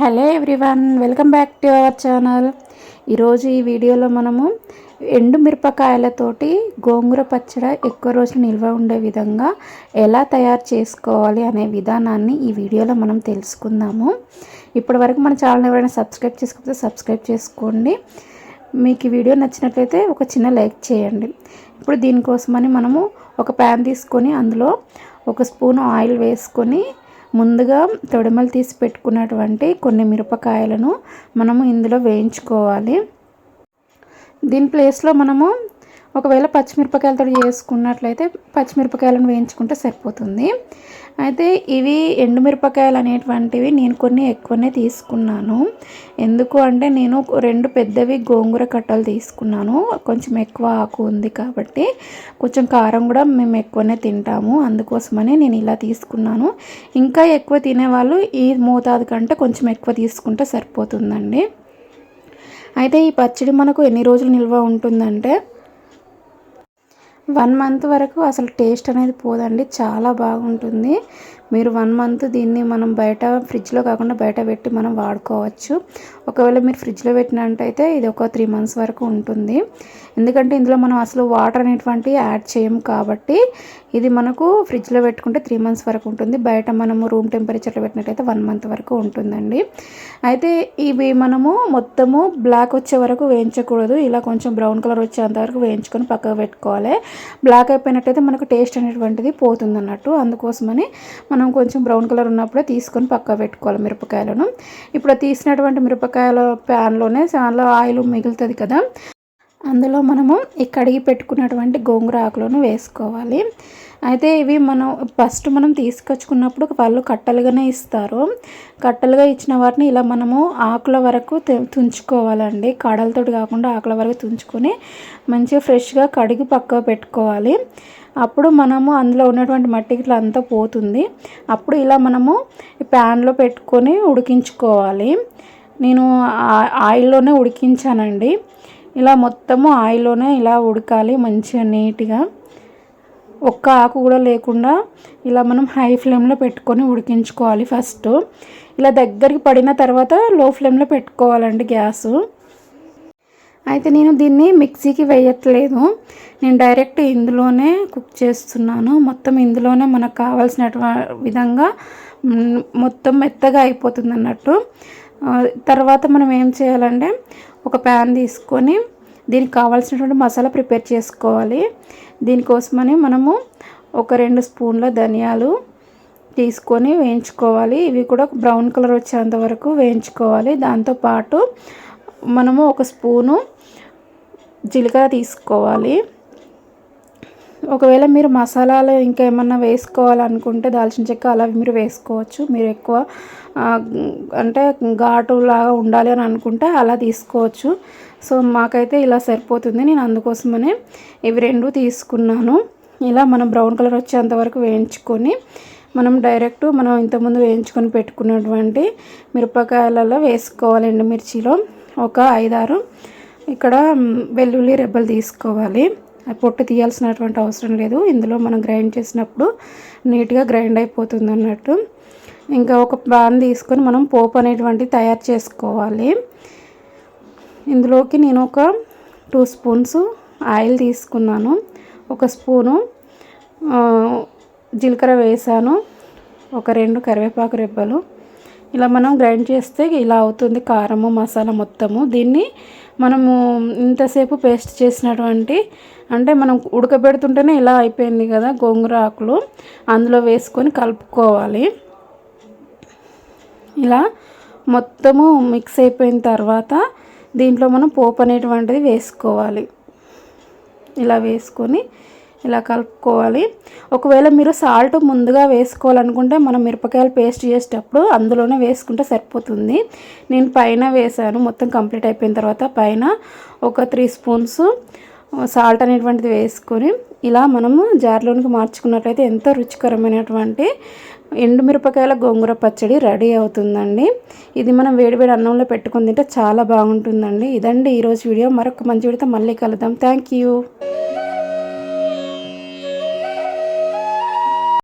Hello everyone welcome back to our channel. ఈరోజు ఈ వీడియోలో మనము ఎండు మిరపకాయలతోటి గోంగూర పచ్చడి ఎక్కువ రోజులు నిల్వ ఉండే విధంగా ఎలా తయారు చేసుకోవాలి అనే విధానాన్ని ఈ వీడియోలో మనం తెలుసుకుందాము. ఇప్పటి వరకు మన ఛానల్ ఎవరైనా సబ్స్క్రైబ్ చేసుకోకపోతే సబ్స్క్రైబ్ చేసుకోండి. మీకు ఈ వీడియో నచ్చినట్లయితే ఒక చిన్న లైక్ చేయండి. ఇప్పుడు దీనికోసమని మనము ఒక ప్యాన్ తీసుకొని అందులో ఒక స్పూన్ ఆయిల్ వేసుకొని ముందుగా తొడిమలు తీసి పెట్టుకున్నటువంటి కొన్ని మిరపకాయలను మనము ఇందులో వేయించుకోవాలి. దీని ప్లేస్లో మనము ఒకవేళ పచ్చిమిరపకాయలతో చేసుకున్నట్లయితే పచ్చిమిరపకాయలను వేయించుకుంటే సరిపోతుంది. అయితే ఇవి ఎండుమిరపకాయలు అనేటువంటివి నేను కొన్ని ఎక్కువనే తీసుకున్నాను. ఎందుకు అంటే నేను రెండు పెద్దవి గోంగూర కట్టలు తీసుకున్నాను. కొంచెం ఎక్కువ ఆకు ఉంది కాబట్టి కొంచెం కారం కూడా మేము ఎక్కువనే తింటాము. అందుకోసమని నేను ఇలా తీసుకున్నాను. ఇంకా ఎక్కువ తినేవాళ్ళు ఈ మోతాదు కంటే కొంచెం ఎక్కువ తీసుకుంటే సరిపోతుందండి. అయితే ఈ పచ్చడి మనకు ఎన్ని రోజులు నిల్వ ఉంటుందంటే వన్ మంత్ వరకు అసలు టేస్ట్ అనేది పోదండి. చాలా బాగుంటుంది. మీరు వన్ మంత్ దీన్ని మనం బయట ఫ్రిడ్జ్లో కాకుండా బయట పెట్టి మనం వాడుకోవచ్చు. ఒకవేళ మీరు ఫ్రిడ్జ్లో పెట్టినట్టయితే ఇది ఒక త్రీ మంత్స్ వరకు ఉంటుంది. ఎందుకంటే ఇందులో మనం అసలు వాటర్ అనేటువంటి యాడ్ చేయము కాబట్టి ఇది మనకు ఫ్రిడ్జ్లో పెట్టుకుంటే త్రీ మంత్స్ వరకు ఉంటుంది. బయట మనము రూమ్ టెంపరేచర్లో పెట్టినట్టయితే వన్ మంత్ వరకు ఉంటుందండి. అయితే ఇవి మనము మొత్తము బ్లాక్ వచ్చే వరకు వేయించకూడదు. ఇలా కొంచెం బ్రౌన్ కలర్ వచ్చేంత వరకు వేయించుకొని పక్కకు పెట్టుకోవాలి. బ్లాక్ అయిపోయినట్టయితే మనకు టేస్ట్ అనేటువంటిది పోతుంది అన్నట్టు అందుకోసమని మనం కొంచెం బ్రౌన్ కలర్ ఉన్నప్పుడే తీసుకొని పక్క పెట్టుకోవాలి మిరపకాయలను. ఇప్పుడు తీసినటువంటి మిరపకాయల ప్యాన్లోనే చాలా ఆయిల్ మిగులుతుంది కదా. అందులో మనము ఈ కడిగి పెట్టుకున్నటువంటి గోంగూర ఆకులను వేసుకోవాలి. అయితే ఇవి మనం ఫస్ట్ మనం తీసుకొచ్చుకున్నప్పుడు వాళ్ళు కట్టలుగానే ఇస్తారు. కట్టలుగా ఇచ్చిన వాటిని ఇలా మనము ఆకుల వరకు తుంచుకోవాలండి. కాడలతో కాకుండా ఆకుల వరకు తుంచుకొని మంచిగా ఫ్రెష్గా కడిగి పక్క పెట్టుకోవాలి. అప్పుడు మనము అందులో ఉన్నటువంటి మట్టి ఇట్లా అంతా పోతుంది. అప్పుడు ఇలా మనము ప్యాన్లో పెట్టుకొని ఉడికించుకోవాలి. నేను ఆయిల్లోనే ఉడికించానండి. ఇలా మొత్తము ఆయిల్లోనే ఇలా ఉడకాలి మంచిగా నీట్గా. ఒక్క ఆకు కూడా లేకుండా ఇలా మనం హై ఫ్లేమ్లో పెట్టుకొని ఉడికించుకోవాలి ఫస్ట్ ఇలా దగ్గరికి పడిన తర్వాత లో ఫ్లేమ్లో పెట్టుకోవాలండి గ్యాసు. అయితే నేను దీన్ని మిక్సీకి వేయట్లేదు. నేను డైరెక్ట్ ఇందులోనే కుక్ చేస్తున్నాను. మొత్తం ఇందులోనే మనకు కావాల్సిన విధంగా మొత్తం మెత్తగా అయిపోతుంది అన్నట్టు. తర్వాత మనం ఏం చేయాలంటే ఒక ప్యాన్ తీసుకొని దీనికి కావాల్సినటువంటి మసాలా ప్రిపేర్ చేసుకోవాలి. దీనికోసమని మనము ఒక రెండు స్పూన్ల ధనియాలు తీసుకొని వేయించుకోవాలి. ఇవి కూడా బ్రౌన్ కలర్ వచ్చేంత వరకు వేయించుకోవాలి. దాంతోపాటు మనము ఒక స్పూను జీలకర్ర తీసుకోవాలి. ఒకవేళ మీరు మసాలాలు ఇంకా ఏమన్నా వేసుకోవాలనుకుంటే దాల్చిన చెక్క అలా మీరు వేసుకోవచ్చు. మీరు ఎక్కువ అంటే ఘాటు లాగా ఉండాలి అని అనుకుంటే అలా తీసుకోవచ్చు. సో మాకైతే ఇలా సరిపోతుంది. నేను అందుకోసమనే ఇవి రెండు తీసుకున్నాను. ఇలా మనం బ్రౌన్ కలర్ వచ్చేంత వరకు వేయించుకొని మనం డైరెక్ట్ మనం ఇంతకుముందు వేయించుకొని పెట్టుకున్నటువంటి మిరపకాయలలో వేసుకోవాలి మిర్చిలో. ఒక ఐదారు. ఇక్కడ వెల్లుల్లి రెబ్బలు తీసుకోవాలి. పొట్టు తీయాల్సినటువంటి అవసరం లేదు. ఇందులో మనం గ్రైండ్ చేసినప్పుడు నీట్గా గ్రైండ్ అయిపోతుంది అన్నట్టు ఇంకా ఒక పాన్ తీసుకొని మనం పోపు అనేటువంటి తయారు చేసుకోవాలి. ఇందులోకి నేను ఒక టూ స్పూన్స్ ఆయిల్ తీసుకున్నాను. ఒక స్పూను జీలకర్ర వేసాను. ఒక రెండు కరివేపాకు రెబ్బలు. ఇలా మనం గ్రైండ్ చేస్తే ఇలా అవుతుంది కారము మసాలా మొత్తము. దీన్ని మనము ఇంతసేపు పేస్ట్ చేసినటువంటి అంటే మనం ఉడకబెడుతుంటేనే ఇలా అయిపోయింది కదా గోంగూర ఆకులు. అందులో వేసుకొని కలుపుకోవాలి. ఇలా మొత్తము మిక్స్ అయిపోయిన తర్వాత దీంట్లో మనం పోపు అనేటువంటిది వేసుకోవాలి. ఇలా వేసుకొని ఇలా కలుపుకోవాలి. ఒకవేళ మీరు సాల్ట్ ముందుగా వేసుకోవాలనుకుంటే మనం మిరపకాయలు పేస్ట్ చేసేటప్పుడు అందులోనే వేసుకుంటే సరిపోతుంది. నేను పైన వేసాను మొత్తం కంప్లీట్ అయిపోయిన తర్వాత పైన ఒక త్రీ స్పూన్స్ సాల్ట్ అనేటువంటిది వేసుకొని ఇలా మనము జార్లోనికి మార్చుకున్నట్లయితే ఎంతో రుచికరమైనటువంటి ఎండుమిరపకాయల గోంగూర పచ్చడి రెడీ అవుతుందండి. ఇది మనం వేడివేడి అన్నంలో పెట్టుకుని తింటే చాలా బాగుంటుందండి. ఇదండి ఈరోజు వీడియో. మరొక మంచి వీడియోతో మళ్ళీ కలుద్దాం. Thank you.